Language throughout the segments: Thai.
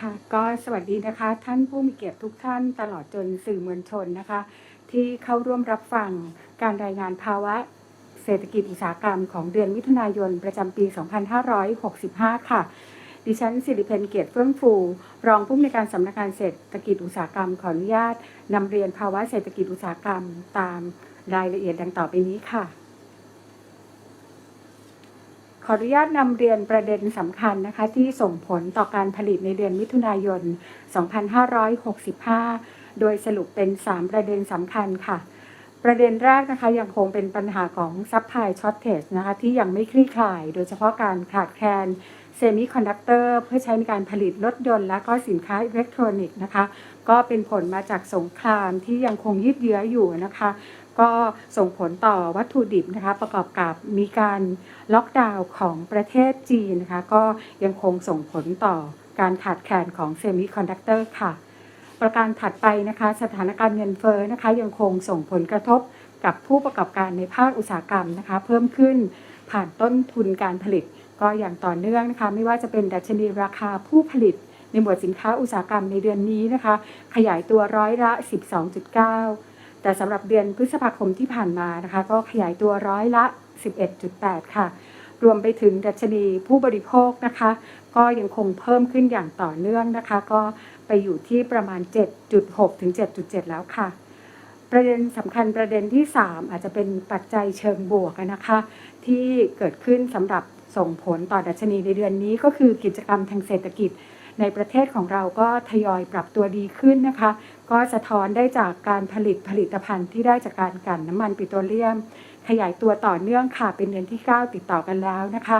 ค่ะก็สวัสดีนะคะ ท่านผู้มีเกียรติทุกท่านตลอดจนสื่อมวลชนนะคะ ที่เข้าร่วมรับฟังการรายงานภาวะเศรษฐกิจอุตสาหกรรมของเดือนมิถุนายนประจำปี 2565 ค่ะ ดิฉันสิริเพนเกียรติเฟื่องฟู รองผู้อำนวยการสำนักงานเศรษฐกิจอุตสาหกรรมขออนุญาตนำเรียนภาวะเศรษฐกิจอุตสาหกรรมตามรายละเอียดดังต่อไปนี้ค่ะ ขออนุญาตนำเรียนประเด็นสำคัญนะคะ ที่ส่งผลต่อการผลิตในเดือนมิถุนายน 2565 โดยสรุปเป็น 3 ประเด็นสำคัญค่ะ ประเด็นแรกนะคะยังคงเป็นปัญหาของซัพพลายช็อตเทจนะคะที่ยังไม่คลี่คลาย โดยเฉพาะการขาดแคลนเซมิคอนดักเตอร์เพื่อใช้ในการผลิตรถยนต์และก็สินค้าอิเล็กทรอนิกส์นะคะ ก็เป็นผลมาจากสงครามที่ยังคงยืดเยื้ออยู่นะคะ ก็ส่งผลต่อวัตถุดิบนะคะประกอบกับมีการล็อกดาวน์ของประเทศจีนนะคะก็ยังคงส่งผลต่อการขาดแคลนของเซมิคอนดักเตอร์ค่ะ ประการถัดไปนะคะสถานการณ์เงินเฟ้อนะคะยังคงส่งผลกระทบกับผู้ประกอบการในภาคอุตสาหกรรมนะคะเพิ่มขึ้นผ่านต้นทุนการผลิต ก็อย่างต่อเนื่องนะคะไม่ว่าจะเป็นดัชนีราคาผู้ผลิตในหมวดสินค้าอุตสาหกรรมในเดือนนี้นะคะ ขยายตัวร้อยละ 12.9 แต่สำหรับเดือนพฤษภาคมที่ผ่านมานะคะ ก็ขยายตัวร้อยละ 11.8 ค่ะ รวมไปถึงดัชนีผู้บริโภคนะคะ ก็ยังคงเพิ่มขึ้นอย่างต่อเนื่องนะคะ ก็ไปอยู่ที่ประมาณ 7.6 ถึง 7.7 แล้วค่ะ ประเด็นสำคัญประเด็นที่ 3 อาจจะเป็นปัจจัยเชิงบวกนะคะ ที่เกิดขึ้นสำหรับส่งผลต่อดัชนีในเดือนนี้ก็คือกิจกรรมทางเศรษฐกิจในประเทศของเราก็ทยอยปรับตัวดีขึ้นนะคะ ก็สะท้อนได้จากการผลิตผลิตภัณฑ์ที่ได้จากการกันน้ำมันปิโตรเลียม ขยายตัวต่อเนื่องค่ะเป็นเดือนที่ 9 ติดต่อกันแล้วนะคะ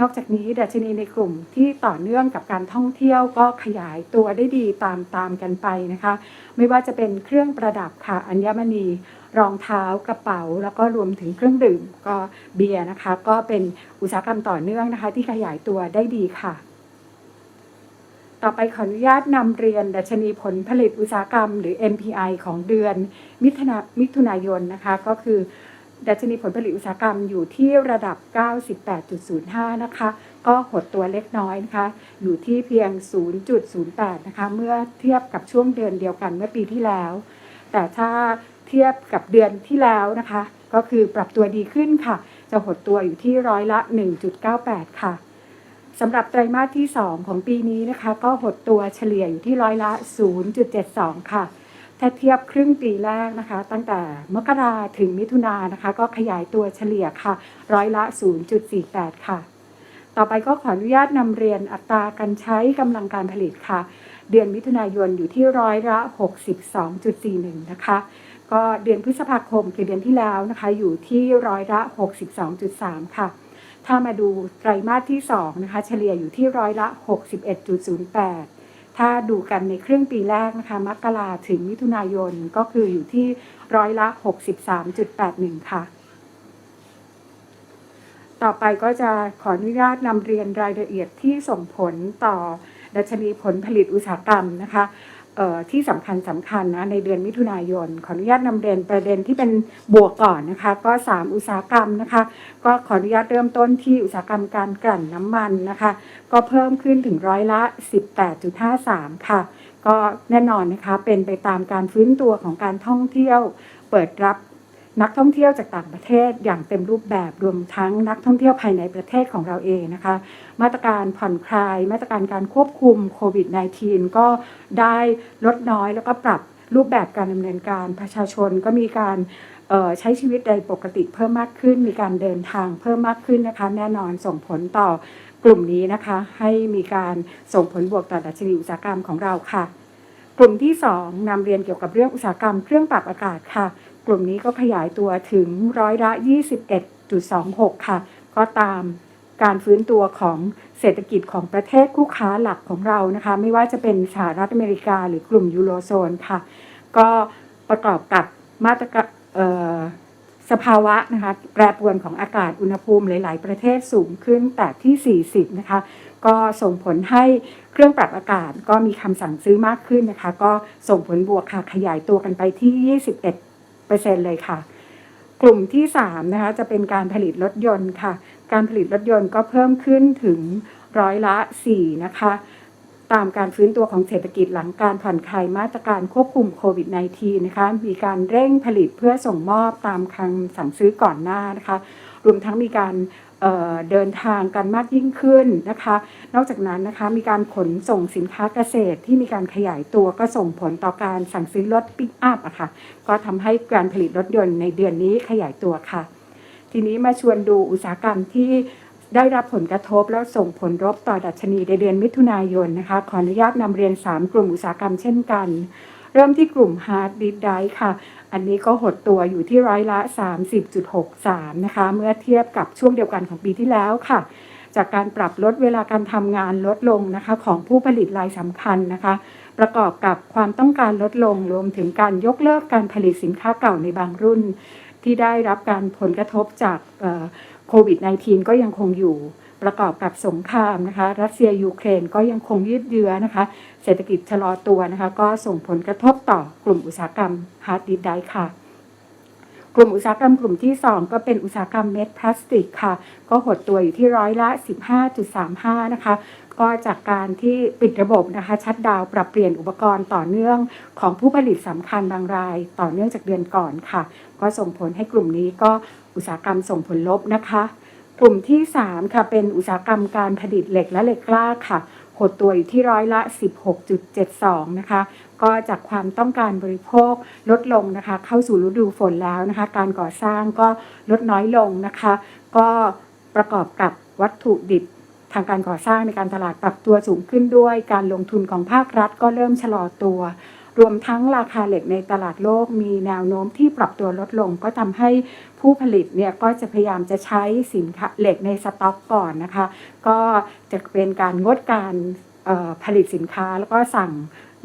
นอกจากนี้ดัชนีในกลุ่มที่ต่อเนื่องกับการท่องเที่ยวก็ขยายตัวได้ดีตามตามกันไปนะคะ ไม่ว่าจะเป็นเครื่องประดับค่ะอัญมณีรองเท้ากระเป๋า แล้วก็รวมถึงเครื่องดื่มก็เบียร์นะคะ ก็เป็นอุตสาหกรรมต่อเนื่องนะคะ ที่ขยายตัวได้ดีค่ะ ต่อไปขออนุญาตนำเรียนดัชนีผลผลิตอุตสาหกรรม หรือ MPI ของเดือนมิถุนามิถุนายนนะคะก็คือ ดัชนีผลผลิตอุตสาหกรรมอยู่ที่ระดับ 98.05 นะคะ ก็หดตัวเล็กน้อยนะคะ อยู่ที่เพียง 0.08 นะคะ เมื่อเทียบกับช่วงเดือนเดียวกันเมื่อปีที่แล้ว แต่ถ้าเทียบกับเดือนที่แล้วนะคะ ก็คือปรับตัวดีขึ้นค่ะ จะหดตัวอยู่ที่ร้อยละ 1.98 ค่ะ สำหรับไตรมาสที่ 2 ของปีนี้นะคะ ก็หดตัวเฉลี่ยอยู่ที่ร้อยละ 0.72 ค่ะ ถ้าเทียบครึ่งปีแรกนะคะ ตั้งแต่มกราถึงมิถุนายนนะคะ ก็ขยายตัวเฉลี่ยค่ะ ร้อยละ 0.48 ค่ะ ต่อไปก็ขออนุญาตนำเรียนอัตราการใช้กำลังการผลิตค่ะ เดือนมิถุนายนอยู่ที่ร้อยละ 62.41 นะคะ ก็เดือนพฤษภาคมคือเดือนที่แล้วนะคะ อยู่ที่ร้อยละ 62.3 ค่ะ ถ้ามาดูไตรมาสที่2นะคะเฉลี่ยอยู่ที่ร้อยละ 61.08 ถ้าดูกันในครึ่งปีแรกนะคะมกราถึงมิถุนายนก็คืออยู่ที่ร้อยละ 63.81 ค่ะ ต่อไปก็จะขออนุญาตนำเรียนรายละเอียดที่ส่งผลต่อดัชนีผลผลิตอุตสาหกรรมนะคะ ที่สำคัญสำคัญนะในเดือนมิถุนายน ขออนุญาตนำเรียนประเด็นที่เป็นบวกก่อนนะคะ ก็ 3 อุตสาหกรรมนะคะ ก็ขออนุญาตเริ่มต้นที่อุตสาหกรรมการกลั่นน้ำมันนะคะ ก็เพิ่มขึ้นถึงร้อยละ 18.53 ค่ะ ก็แน่นอนนะคะเป็นไปตามการฟื้นตัวของการท่องเที่ยว เปิดรับ นักท่องเที่ยวจากต่างประเทศอย่างเต็มรูปแบบรวมทั้งนักท่องเที่ยวภายในประเทศของเราเองนะคะ มาตรการผ่อนคลาย มาตรการการควบคุมโควิด -19 ก็ได้ลดน้อยแล้วก็ปรับรูปแบบการดำเนินการประชาชนก็มีการใช้ชีวิตในปกติเพิ่มมากขึ้น มีการเดินทางเพิ่มมากขึ้นนะคะ แน่นอนส่งผลต่อกลุ่มนี้นะคะ ให้มีการส่งผลบวกต่อดัชนีอุตสาหกรรมของเราค่ะ กลุ่มที่ 2นำเรียนเกี่ยวกับเรื่องอุตสาหกรรมเครื่องปรับอากาศค่ะ กลุ่มนี้ก็ขยายตัวถึงร้อยละ 21.26 ค่ะ ก็ตามการฟื้นตัวของเศรษฐกิจของประเทศคู่ค้าหลักของเรานะคะ ไม่ว่าจะเป็นสหรัฐอเมริกาหรือกลุ่มยูโรโซนค่ะ ก็ประกอบกับมาตรการสภาวะนะคะแปรปรวนของอากาศอุณหภูมิหลาย ๆ ประเทศสูงขึ้นแต่ที่ 40 นะคะ ก็ส่งผลให้เครื่องปรับอากาศก็มีคำสั่งซื้อมากขึ้นนะคะ ก็ส่งผลบวกค่ะขยายตัวกันไปที่ 21 เลยค่ะ กลุ่มที่3นะคะจะเป็นการผลิตรถยนต์ค่ะ การผลิตรถยนต์ก็เพิ่มขึ้นถึงร้อยละ4นะคะตามการฟื้นตัวของเศรษฐกิจหลังการผ่อนคลายมาตรการควบคุมโควิด -19 นะคะ มีการเร่งผลิตเพื่อส่งมอบตามคำสั่งซื้อก่อนหน้านะคะ รวมทั้งมีการ เเดินทางกันมากยิ่งขึ้นนะคะ นอกจากนั้นนะคะมีการขนส่งสินค้าเกษตรที่มีการขยายตัวก็ส่งผลต่อการสั่งซื้อรถปิกอัพอะค่ะก็ทำให้การผลิตรถยนต์ในเดือนนี้ขยายตัวค่ะ ทีนี้มาชวนดูอุตสาหกรรมที่ได้รับผลกระทบแล้วส่งผลรบต่อดัชนีในเดือนมิถุนายนนะคะขออนุญาตนำเรียน 3 กลุ่มอุตสาหกรรมเช่นกัน เริ่มที่กลุ่ม Hard Disk Drive ค่ะ อันนี้ก็หดตัวอยู่ที่ร้อยละ 30.63 นะคะ เมื่อเทียบกับช่วงเดียวกันของปีที่แล้วค่ะ จากการปรับลดเวลาการทำงานลดลงนะคะของผู้ผลิตรายสำคัญนะคะ ประกอบกับความต้องการลดลงรวมถึงการยกเลิกการผลิตสินค้าเก่าในบางรุ่น ที่ได้รับการผลกระทบจากโควิด -19 ก็ยังคงอยู่ ประกอบกับสงครามนะคะรัสเซียยูเครนก็ยังคงยืดเยื้อนะคะ เศรษฐกิจชะลอตัวนะคะ ก็ส่งผลกระทบต่อกลุ่มอุตสาหกรรมฮาร์ดดิสก์ได์ค่ะ กลุ่มอุตสาหกรรมกลุ่มที่ 2 ก็เป็นอุตสาหกรรมเม็ดพลาสติกค่ะ ก็หดตัวอยู่ที่ร้อยละ 15.35 นะคะก็จากการที่ปิดระบบนะคะชัดดาวปรับเปลี่ยนอุปกรณ์ต่อเนื่องของผู้ผลิตสำคัญบางราย ต่อเนื่องจากเดือนก่อนค่ะ ก็ส่งผลให้กลุ่มนี้ก็อุตสาหกรรมส่งผลลบนะคะ กลุ่มที่ 3 ค่ะเป็นอุตสาหกรรมการผลิตเหล็กและเหล็กกล้าค่ะหดตัวอยู่ที่ร้อยละ 16.72 นะคะ ก็จากความต้องการบริโภคลดลงนะคะ เข้าสู่ฤดูฝนแล้วนะคะ การก่อสร้างก็ลดน้อยลงนะคะ ก็ประกอบกับวัตถุดิบทางการก่อสร้างในการตลาดปรับตัวสูงขึ้นด้วย การลงทุนของภาครัฐก็เริ่มชะลอตัว รวมทั้งราคาเหล็กในตลาดโลกมีแนวโน้มที่ปรับตัวลดลง ก็ทำให้ผู้ผลิตเนี่ยก็จะพยายามจะใช้สินค้าเหล็กในสต็อกก่อนนะคะ ก็จะเป็นการงดการผลิตสินค้าแล้วก็สั่ง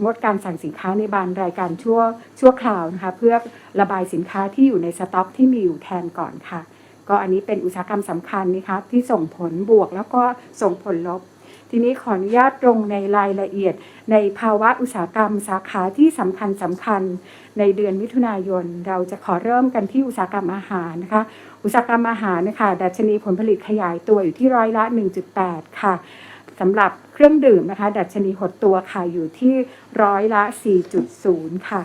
งดการสั่งสินค้าในบางรายการชั่วชั่วคราวนะคะเพื่อระบายสินค้าที่อยู่ในสต็อกที่มีอยู่แทนก่อนค่ะ ก็อันนี้เป็นอุตสาหกรรมสำคัญนะคะที่ส่งผลบวกแล้วก็ส่งผลลบ ทีนี้ขออนุญาตลงในรายละเอียด ในภาวะอุตสาหกรรมสาขาที่สำคัญสำคัญ ในเดือนมิถุนายน เราจะขอเริ่มกันที่อุตสาหกรรมอาหารนะคะ อุตสาหกรรมอาหารนะคะดัชนีผลผลิตขยายตัวอยู่ที่ร้อยละ 1.8 ค่ะสำหรับเครื่องดื่มนะคะ ดัชนีหดตัวค่ะอยู่ที่ร้อยละ 4.0 ค่ะ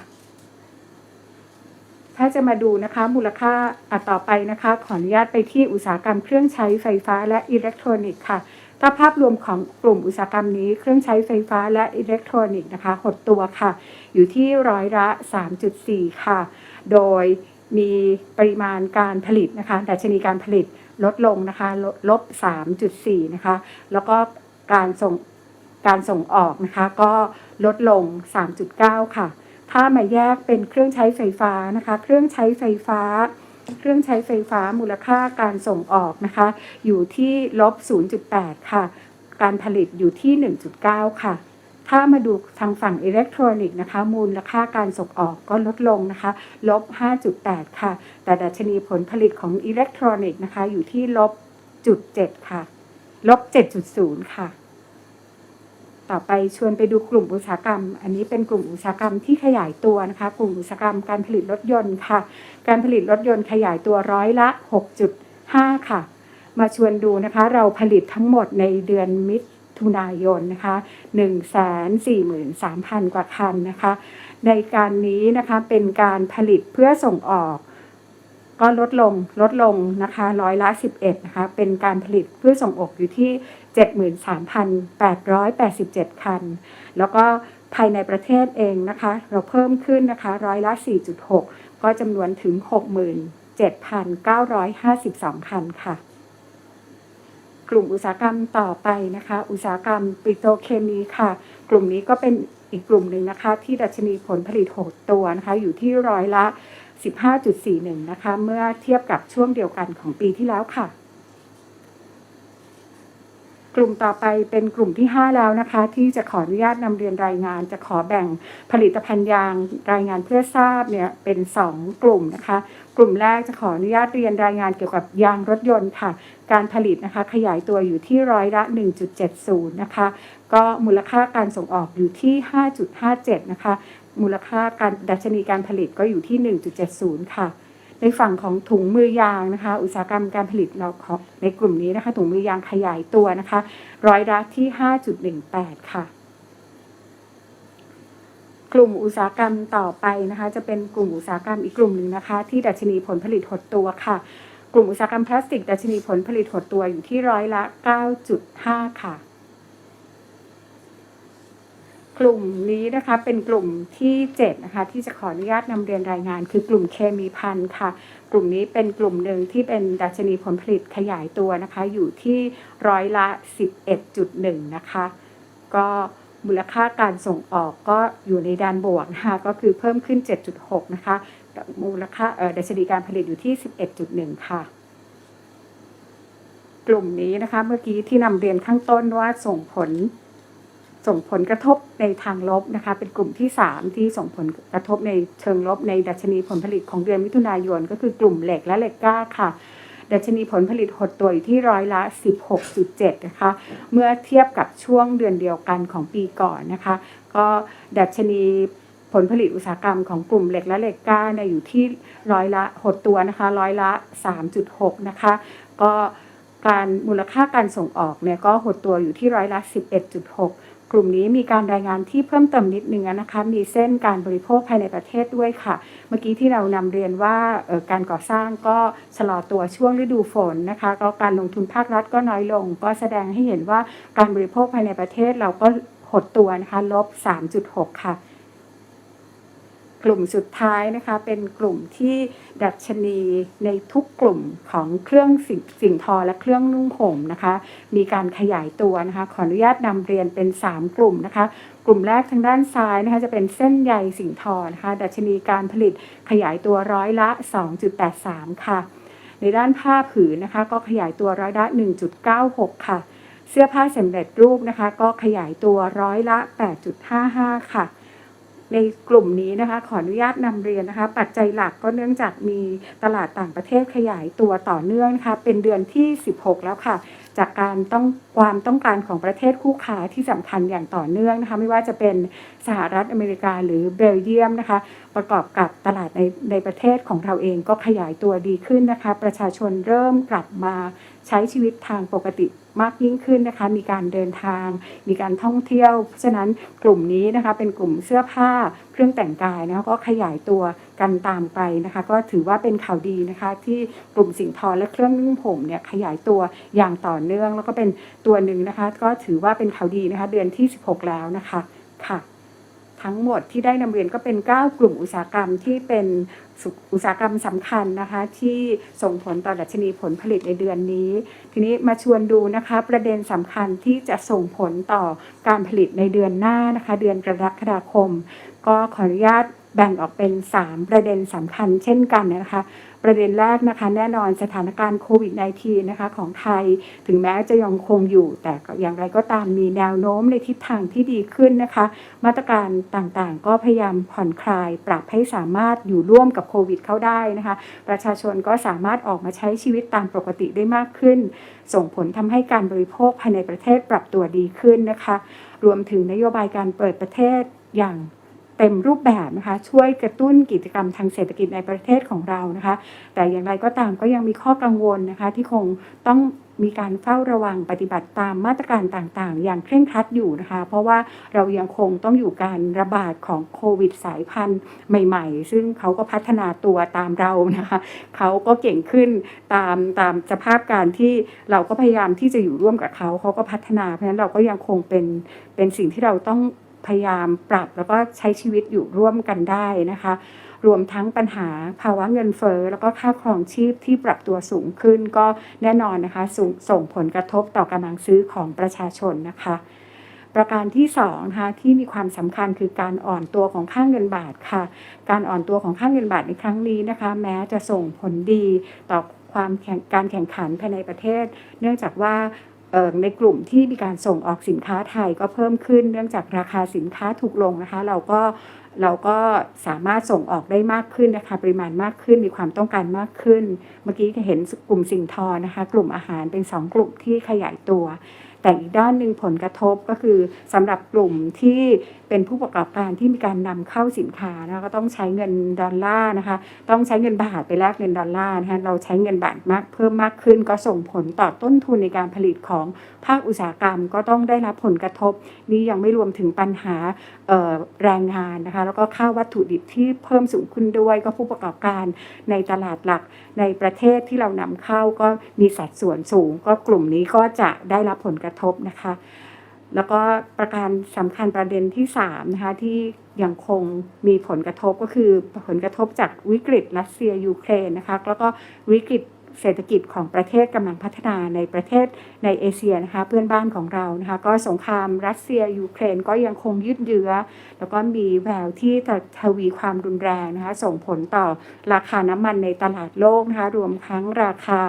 ถ้าจะมาดูนะคะมูลค่าอต่อไปนะคะ ขออนุญาตไปที่อุตสาหกรรมเครื่องใช้ไฟฟ้าและอิเล็กทรอนิกส์ค่ะ ถ้าภาพรวมของกลุ่มอุตสาหกรรมนี้ เครื่องใช้ไฟฟ้าและอิเล็กทรอนิกส์นะคะหดตัวค่ะ อยู่ที่ร้อยละ 3.4 ค่ะ โดยมีปริมาณการผลิตนะคะดัชนีการผลิตลดลงนะคะลบลบ3.4 นะคะ แล้วก็การส่งการส่งออกนะคะก็ลดลง 3.9 ค่ะ ถ้ามาแยกเป็นเครื่องใช้ไฟฟ้านะคะ เครื่องใช้ไฟฟ้า เครื่องใช้ไฟฟ้ามูลค่าการส่งออกนะคะ อยู่ที่ลบ 0.8 ค่ะ การผลิตอยู่ที่ 1.9 ค่ะ ถ้ามาดูทางฝั่งอิเล็กทรอนิกส์นะคะ มูลค่าการส่งออกก็ลดลงนะคะ ลบ 5.8 ค่ะ แต่ดัชนีผลผลิตของอิเล็กทรอนิกส์นะคะ อยู่ที่ลบจุด7ค่ะ ลบ 7.0 ค่ะ ต่อไปชวนไปดูกลุ่มอุตสาหกรรม อันนี้เป็นกลุ่มอุตสาหกรรมที่ขยายตัวนะคะ กลุ่มอุตสาหกรรมการผลิตรถยนต์ค่ะ การผลิตรถยนต์ขยายตัวร้อยละ 6.5 ค่ะ มาชวนดูนะคะ เราผลิตทั้งหมดในเดือนมิถุนายนนะคะ143,000 กว่าคันนะคะ ในการนี้นะคะเป็นการผลิตเพื่อส่งออก ก็ลดลงลดลงนะคะร้อยละ 11นะคะเป็นการผลิตเพื่อส่งออกอยู่ที่ 73,887 คัน แล้วก็ภายในประเทศเองนะคะ เราเพิ่มขึ้นนะคะร้อยละ 4.6 ก็จำนวนถึง 67,952 คันค่ะ กลุ่มอุตสาหกรรมต่อไปนะคะ อุตสาหกรรมปิโตรเคมีค่ะ กลุ่มนี้ก็เป็นอีกกลุ่มหนึ่งนะคะ ที่ดัชนีผลผลิตหดตัวนะคะ อยู่ที่ร้อยละ 15.41 นะคะ เมื่อเทียบกับช่วงเดียวกันของปีที่แล้วค่ะ กลุ่มต่อไปเป็นกลุ่มที่ 5 แล้วนะคะ ที่จะขออนุญาตนำเรียนรายงาน จะขอแบ่งผลิตภัณฑ์ยางรายงานเพื่อทราบเนี่ยเป็น 2 กลุ่มนะคะ กลุ่มแรกจะขออนุญาตเรียนรายงานเกี่ยวกับยางรถยนต์ค่ะ การผลิตนะคะขยายตัวอยู่ที่ร้อยละ 1.70 นะคะก็มูลค่าการส่งออกอยู่ที่ 5.57 นะคะ มูลค่าการดัชนีการผลิตก็อยู่ที่ 1.70 ค่ะ ในฝั่งของถุงมือยางนะคะ อุตสาหกรรมการผลิตเราของในกลุ่มนี้นะคะ ถุงมือยางขยายตัวนะคะ ร้อยละที่ 5.18 ค่ะ กลุ่มอุตสาหกรรมต่อไปนะคะ จะเป็นกลุ่มอุตสาหกรรมอีกกลุ่มหนึ่งนะคะ ที่ดัชนีผลผลิตหดตัวค่ะ กลุ่มอุตสาหกรรมพลาสติก ดัชนีผลผลิตหดตัวอยู่ที่ร้อยละ 9.5 ค่ะ ลุ่มนี้นะคะเป็นกลุ่มที่7นะคะที่จะขออนุญาตนำเรียนรายงาน คือกลุ่มเคมีพันธุ์ค่ะ กลุ่มนี้เป็นกลุ่มหนึ่งที่เป็นดัชนีผลผลิตขยายตัวนะคะ อยู่ที่ร้อยละ 11.1 นะคะ ก็มูลค่าการส่งออกก็อยู่ในด้านบวกนะคะก็คือเพิ่มขึ้น 7.6 นะคะ มูลค่าเอ่อดัชนีการผลิตอยู่ที่ 11.1 ค่ะกลุ่มนี้นะคะเมื่อกี้ที่นำเรียนข้างต้นว่าส่งผล ส่งผลกระทบในทางลบนะคะเป็นกลุ่มที่ 3 ที่ส่งผลกระทบในเชิงลบในดัชนีผลผลิตของเดือนมิถุนายน ก็คือกลุ่มเหล็กและเหล็กกล้าค่ะ ดัชนีผลผลิตหดตัวอยู่ที่ร้อยละ 16.7 นะคะ เมื่อเทียบกับช่วงเดือนเดียวกันของปีก่อนนะคะ ก็ดัชนีผลผลิตอุตสาหกรรมของกลุ่มเหล็กและเหล็กกล้าเนี่ยอยู่ที่ร้อยละหดตัวนะคะร้อยละ 3.6 นะคะ ก็การมูลค่าการส่งออกเนี่ยก็หดตัวอยู่ที่ร้อยละ 11.6 กลุ่มนี้มีการรายงานที่เพิ่มเติมนิดนึงนะคะ มีเส้นการบริโภคภายในประเทศด้วยค่ะ เมื่อกี้ที่เรานำเรียนว่าการก่อสร้างก็ชะลอตัวช่วงฤดูฝนนะคะก็การลงทุนภาครัฐก็น้อยลง ก็แสดงให้เห็นว่าการบริโภคภายในประเทศเราก็หดตัวนะคะลบ 3.6 ค่ะ กลุ่มสุดท้ายนะคะ เป็นกลุ่มที่ดัชนีในทุกกลุ่มของเครื่องสิ่งสิ่งทอและเครื่องนุ่งห่มนะคะ มีการขยายตัวนะคะ ขออนุญาตนำเรียนเป็น 3 กลุ่มนะคะ กลุ่มแรกทางด้านซ้ายนะคะจะเป็นเส้นใยสิ่งทอนะคะ ดัชนีการผลิตขยายตัวร้อยละ 2.83 ค่ะ ในด้านผ้าผืนนะคะ ก็ขยายตัวร้อยละ 1.96 ค่ะ เสื้อผ้าสำเร็จรูปนะคะ ก็ขยายตัวร้อยละ 8.55 ค่ะ ในกลุ่มนี้นะคะ ขออนุญาตนำเรียนนะคะ ปัจจัยหลักก็เนื่องจากมีตลาดต่างประเทศขยายตัวต่อเนื่องนะคะเป็นเดือนที่ 16 แล้วค่ะ จากการต้องความต้องการของประเทศคู่ค้าที่สำคัญอย่างต่อเนื่องนะคะ ไม่ว่าจะเป็นสหรัฐอเมริกาหรือเบลเยียมนะคะ ประกอบกับตลาดในในประเทศของเราเองก็ขยายตัวดีขึ้นนะคะ ประชาชนเริ่มกลับมาใช้ชีวิตทางปกติ มากยิ่งขึ้นนะคะ มีการเดินทาง มีการท่องเที่ยว เพราะฉะนั้นกลุ่มนี้นะคะเป็นกลุ่มเสื้อผ้าเครื่องแต่งกายนะคะก็ขยายตัวกันตามไปนะคะ ก็ถือว่าเป็นข่าวดีนะคะ ที่กลุ่มสิ่งทอและเครื่องนุ่งผมเนี่ยขยายตัวอย่างต่อเนื่อง แล้วก็เป็นตัวหนึ่งนะคะ ก็ถือว่าเป็นข่าวดีนะคะ เดือนที่ 16 แล้วนะคะค่ะ ทั้งหมดที่ได้นำเรียนก็เป็น 9 กลุ่มอุตสาหกรรมที่เป็นอุตสาหกรรมสำคัญนะคะ ที่ส่งผลต่อดัชนีผลผลิตในเดือนนี้ ทีนี้มาชวนดูนะคะประเด็นสำคัญที่จะส่งผลต่อการผลิตในเดือนหน้านะคะ เดือนกรกฎาคม ก็ขออนุญาตแบ่งออกเป็น 3 ประเด็นสำคัญเช่นกันนะคะ ประเด็นแรกนะคะแน่นอนสถานการณ์โควิด -19 นะคะของไทยถึงแม้จะยังคงอยู่ แต่อย่างไรก็ตามมีแนวโน้มในทิศทางที่ดีขึ้นนะคะ มาตรการต่างๆ ก็พยายามผ่อนคลาย ปรับให้สามารถอยู่ร่วมกับโควิดเข้าได้นะคะ ประชาชนก็สามารถออกมาใช้ชีวิตตามปกติได้มากขึ้น ส่งผลทำให้การบริโภคภายในประเทศปรับตัวดีขึ้นนะคะ รวมถึงนโยบายการเปิดประเทศอย่าง เต็มรูปแบบนะคะช่วยกระตุ้นกิจกรรมทางเศรษฐกิจในประเทศของเรานะคะ แต่อย่างไรก็ตามก็ยังมีข้อกังวลนะคะ ที่คงต้องมีการเฝ้าระวังปฏิบัติตามมาตรการต่างๆ อย่างเคร่งครัดอยู่นะคะ เพราะว่าเรายังคงต้องอยู่การระบาดของโควิดสายพันธุ์ใหม่ ๆ ซึ่งเขาก็พัฒนาตัวตามเรานะคะเขาก็เก่งขึ้นตามตามสภาพการที่เราก็พยายามที่จะอยู่ร่วมกับเขาเขาก็พัฒนาเพราะฉะนั้นเราก็ยังคงเป็นเป็นสิ่งที่เราต้อง พยายามปรับแล้วก็ใช้ชีวิตอยู่ร่วมกันได้นะคะ รวมทั้งปัญหาภาวะเงินเฟ้อแล้วก็ค่าครองชีพที่ปรับตัวสูงขึ้น ก็แน่นอนนะคะสส่งผลกระทบต่อกำลังซื้อของประชาชนนะคะประการที่สองนะคะที่มีความสำคัญคือการอ่อนตัวของค่าเงินบาทค่ะ การอ่อนตัวของค่าเงินบาทในครั้งนี้นะคะ แม้จะส่งผลดีต่อความแข่งการแข่งขันภายในประเทศ เนื่องจากว่า ในกลุ่มที่มีการส่งออกสินค้าไทยก็เพิ่มขึ้น เนื่องจากราคาสินค้าถูกลงนะคะ เราก็เราก็สามารถส่งออกได้มากขึ้นนะคะ ปริมาณมากขึ้นมีความต้องการมากขึ้น เมื่อกี้เห็นกลุ่มสิ่งทอนะคะ กลุ่มอาหารเป็นสองกลุ่มที่ขยายตัว แต่อีกด้านหนึ่งผลกระทบก็คือสำหรับกลุ่มที่เป็นผู้ประกอบการที่มีการนำเข้าสินค้านะก็ต้องใช้เงินดอลลาร์นะคะต้องใช้เงินบาทไปแลกเงินดอลลาร์นะคะเราใช้เงินบาทมากเพิ่มมากขึ้น ก็ส่งผลต่อต้นทุนในการผลิตของภาคอุตสาหกรรม ก็ต้องได้รับผลกระทบ นี้ยังไม่รวมถึงปัญหาแรงงานนะคะแล้วก็ค่าวัตถุดิบที่เพิ่มสูงขึ้นด้วยก็ผู้ประกอบการในตลาดหลักในประเทศที่เรานำเข้าก็มีสัดส่วนสูง ก็กลุ่มนี้ก็จะได้รับผลกระทบนะคะ แล้วก็ประการสำคัญประเด็นที่3นะคะที่ยังคงมีผลกระทบก็คือผลกระทบจากวิกฤตรัสเซียยูเครนนะคะแล้วก็วิกฤต เศรษฐกิจของประเทศกำลังพัฒนาในประเทศในเอเชียนะคะเพื่อนบ้านของเรานะคะก็สงครามรัสเซียยูเครนก็ยังคงยืดเยื้อ แล้วก็มีแววที่จะทวีความรุนแรงนะคะส่งผลต่อราคาน้ำมันในตลาดโลกนะคะรวมทั้งราคา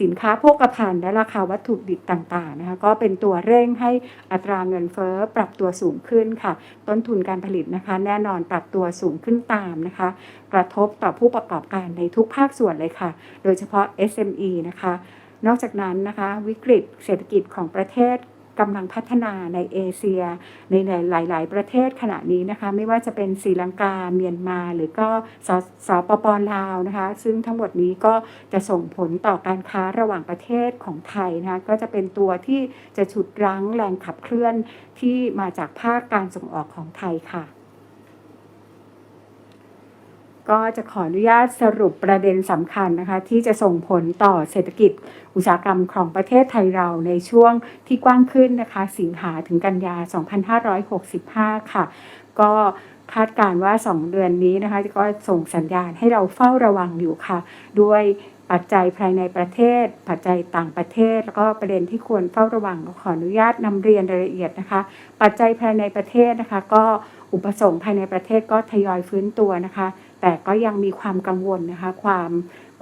สินค้าโภคภัณฑ์และราคาวัตถุดิบต่างๆนะคะก็เป็นตัวเร่งให้อัตราเงินเฟ้อปรับตัวสูงขึ้นค่ะ ต้นทุนการผลิตนะคะ แน่นอนปรับตัวสูงขึ้นตามนะคะ กระทบต่อผู้ประกอบการในทุกภาคส่วนเลยค่ะ โดยเฉพาะ SME นะคะ นอกจากนั้นนะคะ วิกฤตเศรษฐกิจของประเทศ กำลังพัฒนาในเอเชีย ในหลาย ๆ ประเทศขณะนี้นะคะ ไม่ว่าจะเป็นศรีลังกาเมียนมา หรือก็สสปปลาวนะคะ ซึ่งทั้งหมดนี้ก็จะส่งผลต่อการค้าระหว่างประเทศของไทยนะคะก็จะเป็นตัวที่จะฉุดรั้งแรงขับเคลื่อนที่มาจากภาคการส่งออกของไทยค่ะ ก็จะขออนุญาตสรุปประเด็นสำคัญนะคะ ที่จะส่งผลต่อเศรษฐกิจ อุตสาหกรรมของประเทศไทยเราในช่วงที่กว้างขึ้นนะคะ สิงหาถึงกันยา 2565 ค่ะ ก็คาดการณ์ว่า 2 เดือนนี้นะคะก็ส่งสัญญาณให้เราเฝ้าระวังอยู่ค่ะ ด้วยปัจจัยภายในประเทศ ปัจจัยต่างประเทศ แล้วก็ประเด็นที่ควรเฝ้าระวังขออนุญาตนำเรียนรายละเอียดนะคะ ปัจจัยภายในประเทศนะคะ ก็อุปสงค์ภายในประเทศก็ทยอยฟื้นตัวนะคะ แต่ก็ยังมีความกังวลนะคะ ความ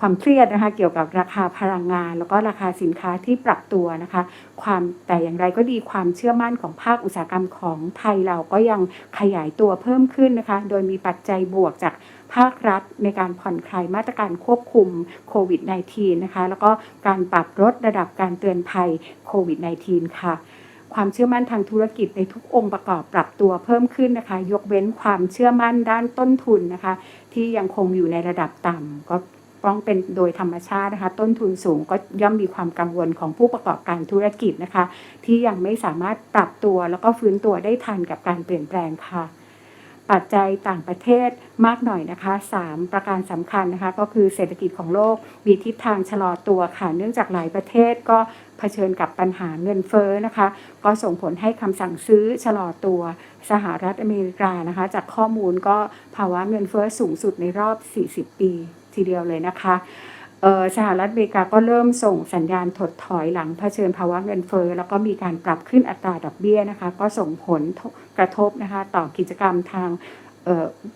ความเครียดนะคะ เกี่ยวกับราคาพลังงาน แล้วก็ราคาสินค้าที่ปรับตัวนะคะ ความแต่อย่างไรก็ดีความเชื่อมั่นของภาคอุตสาหกรรมของไทยเราก็ยังขยายตัวเพิ่มขึ้นนะคะ โดยมีปัจจัยบวกจากภาครัฐในการผ่อนคลายมาตรการควบคุมโควิด -19 นะคะ แล้วก็การปรับลดระดับการเตือนภัยโควิด -19 ค่ะ ความเชื่อมั่นทางธุรกิจในทุกองค์ประกอบปรับตัวเพิ่มขึ้นนะคะ ยกเว้นความเชื่อมั่นด้านต้นทุนนะคะ ที่ยังคงอยู่ในระดับต่ำก็ต้องเป็นโดยธรรมชาตินะคะ ต้นทุนสูงก็ย่อมมีความกังวลของผู้ประกอบการธุรกิจนะคะ ที่ยังไม่สามารถปรับตัวแล้วก็ฟื้นตัวได้ทันกับการเปลี่ยนแปลงค่ะ ปัจจัยต่างประเทศมากหน่อยนะคะ 3 ประการสำคัญนะคะ ก็คือเศรษฐกิจของโลกมีทิศทางชะลอตัวค่ะ เนื่องจากหลายประเทศก็เผชิญกับปัญหาเงินเฟ้อนะคะ ก็ส่งผลให้คำสั่งซื้อชะลอตัวสหรัฐอเมริกานะคะ จากข้อมูลก็ภาวะเงินเฟ้อสูงสุดในรอบ 40 ปีทีเดียวเลยนะคะ สหรัฐอเมริกาก็เริ่มส่งสัญญาณถดถอยหลังเผชิญภาวะเงินเฟ้อแล้วก็มีการปรับขึ้นอัตราดอกเบี้ยนะคะ ก็ส่งผลกระทบนะคะต่อกิจกรรมทาง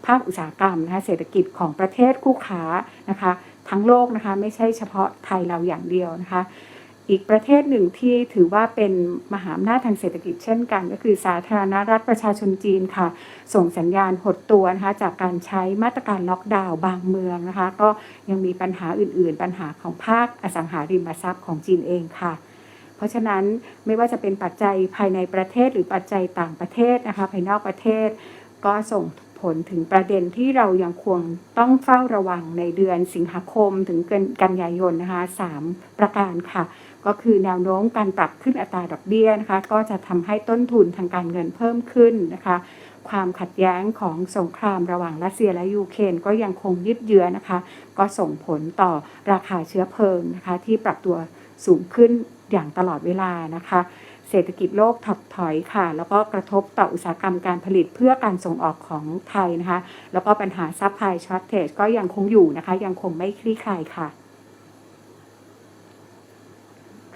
ภาคอุตสาหกรรมนะคะเศรษฐกิจของประเทศคู่ค้านะคะ ทั้งโลกนะคะไม่ใช่เฉพาะไทยเราอย่างเดียวนะคะ อีกประเทศหนึ่งที่ถือว่าเป็นมหาอำนาจทางเศรษฐกิจเช่นกัน ก็คือสาธารณรัฐประชาชนจีนค่ะ ส่งสัญญาณหดตัวนะคะจากการใช้มาตรการล็อกดาวน์บางเมืองนะคะ ก็ยังมีปัญหาอื่น ๆ ปัญหาของภาคอสังหาริมทรัพย์ของจีนเองค่ะเพราะฉะนั้นไม่ว่าจะเป็นปัจจัยภายในประเทศหรือปัจจัยต่างประเทศนะคะภายนอกประเทศ ก็ส่ง ผลถึงประเด็นที่เรายังควรต้องเฝ้าระวังในเดือนสิงหาคมถึงกันยายนนะคะสามประการค่ะ ก็คือแนวโน้มการปรับขึ้นอัตราดอกเบี้ยนะคะ ก็จะทำให้ต้นทุนทางการเงินเพิ่มขึ้นนะคะความขัดแย้งของสงครามระหว่างรัสเซียและยูเครนก็ยังคงยืดเยื้อนะคะ ก็ส่งผลต่อราคาเชื้อเพลิงนะคะ ที่ปรับตัวสูงขึ้นอย่างตลอดเวลานะคะ เศรษฐกิจโลกถดถอยค่ะ แล้วก็กระทบต่ออุตสาหกรรมการผลิตเพื่อการส่งออกของไทยนะคะ แล้วก็ปัญหาซัพพลายช็อตเทจก็ยังคงอยู่นะคะ ยังคงไม่คลี่คลายค่ะ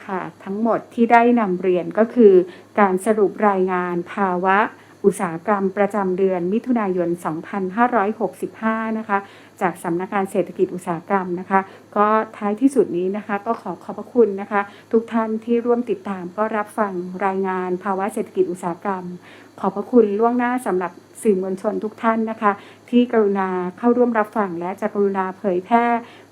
ค่ะ ทั้งหมดที่ได้นำเรียนก็คือ การสรุปรายงานภาวะ อุตสาหกรรมประจำเดือนมิถุนายน 2565 นะคะ จากสำนักงานเศรษฐกิจอุตสาหกรรมนะคะ ก็ท้ายที่สุดนี้นะคะ ก็ขอขอบพระคุณนะคะ ทุกท่านที่ร่วมติดตามก็รับฟังรายงานภาวะเศรษฐกิจอุตสาหกรรม ขอบพระคุณล่วงหน้าสำหรับสื่อมวลชนทุกท่านนะคะ ที่กรุณาเข้าร่วมรับฟังและจะกรุณาเผยแพร่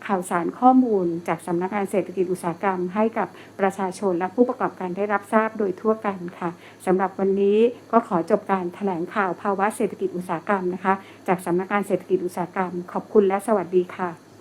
ข่าวสารข้อมูล จากสำนักงานเศรษฐกิจอุตสาหกรรม ให้กับประชาชนและผู้ประกอบการได้รับทราบโดยทั่วกันค่ะสำหรับวันนี้ก็ขอจบการแถลงข่าวภาวะเศรษฐกิจอุตสาหกรรมนะคะ จากสำนักงานเศรษฐกิจอุตสาหกรรม ขอบคุณและสวัสดีค่ะ